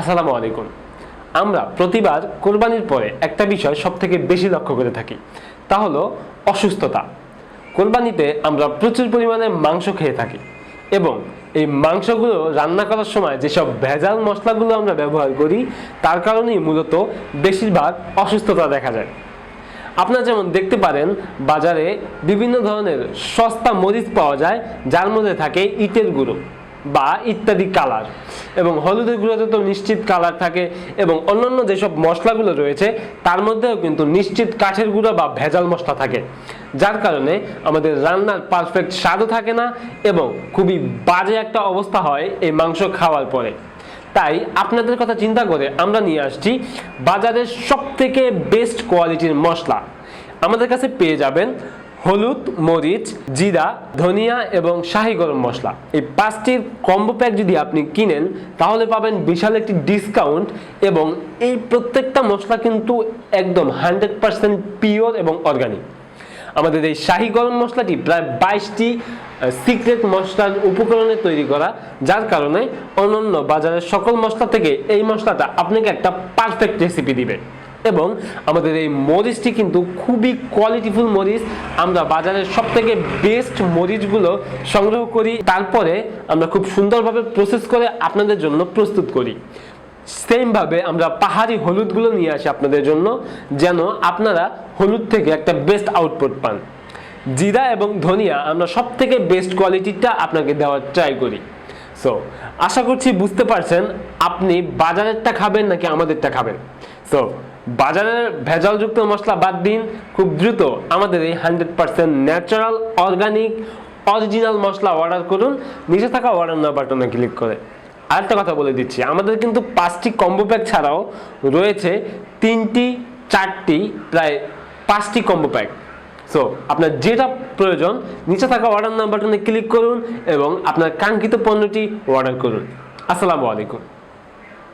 আসসালামু আলাইকুম। আমরা প্রতিবার কোরবানির পরে একটা বিষয় সব থেকে বেশি লক্ষ্য করে থাকি, তা হলো অসুস্থতা। কোরবানিতে আমরা প্রচুর পরিমাণে মাংস খেয়ে থাকি এবং এই মাংসগুলো রান্না করার সময় যেসব ভেজাল মশলাগুলো আমরা ব্যবহার করি, তার কারণেই মূলত বেশিরভাগ অসুস্থতা দেখা যায়। আপনারা যেমন দেখতে পারেন, বাজারে বিভিন্ন ধরনের সস্তা মরিচ পাওয়া যায়, যার মধ্যে থাকে ইটের গুঁড়ো। বা ইত্যাদি কালার এবং হলুদের গুঁড়োতে তো নিশ্চিত কালার থাকে এবং অন্যান্য যেসব মশলাগুলো রয়েছে, তার মধ্যেও কিন্তু নিশ্চিত কাঠের গুঁড়ো বা ভেজাল মশলা থাকে। যার কারণে আমাদের রান্নার পারফেক্ট স্বাদও থাকে না এবং খুবই বাজে একটা অবস্থা হয় এই মাংস খাওয়ার পরে। তাই আপনাদের কথা চিন্তা করে আমরা নিয়ে আসছি বাজারের সব থেকে বেস্ট কোয়ালিটির মশলা। আমাদের কাছে পেয়ে যাবেন হলুদ, মরিচ, জিরা, ধনিয়া এবং শাহি গরম মশলা। এই পাঁচটির কম্বো প্যাক যদি আপনি কিনেন, তাহলে পাবেন বিশাল একটি ডিসকাউন্ট এবং এই প্রত্যেকটা মশলা কিন্তু একদম হান্ড্রেড পার্সেন্ট পিওর এবং অর্গানিক আমাদের এই শাহি গরম মশলাটি প্রায় বাইশটি সিক্রেট মশলার উপকরণে তৈরি করা, যার কারণে অন্যান্য বাজারের সকল মশলা থেকে এই মশলাটা আপনাকে একটা পারফেক্ট রেসিপি দিবে। এবং আমাদের এই মরিচটি কিন্তু খুবই কোয়ালিটিফুল মরিচ। আমরা বাজারের সব থেকে বেস্ট মরিচগুলো সংগ্রহ করি। তারপরে আমরা খুব সুন্দরভাবে প্রসেস করে আপনাদের জন্য প্রস্তুত করি। সেমভাবে আমরা পাহাড়ি হলুদগুলো নিয়ে আসি আপনাদের জন্য, যেন আপনারা হলুদ থেকে একটা বেস্ট আউটপুট পান। জিরা এবং ধনিয়া আমরা সব থেকে বেস্ট কোয়ালিটিটা আপনাকে দেওয়ার ট্রাই করি। সো আশা করছি বুঝতে পারছেন, আপনি বাজারেরটা খাবেন নাকি আমাদেরটা খাবেন? সো বাজারের ভেজালযুক্ত মশলা বাদ দিন, খুব দ্রুত আমাদের এই hundred percent natural, organic, original মশলা অর্ডার করুন। নিচে থাকা অর্ডার না বাটনে ক্লিক করে। আরেকটা কথা বলে দিচ্ছি, আমাদের কিন্তু পাঁচটি কম্বো প্যাক ছাড়াও রয়েছে তিনটি, চারটি, প্রায় পাঁচটি কম্বো প্যাক। সো আপনার যেটা প্রয়োজন, নিচে থাকা অর্ডার নাম বাটনে ক্লিক করুন এবং আপনার কাঙ্ক্ষিত পণ্যটি অর্ডার করুন। আসসালামু আলাইকুম।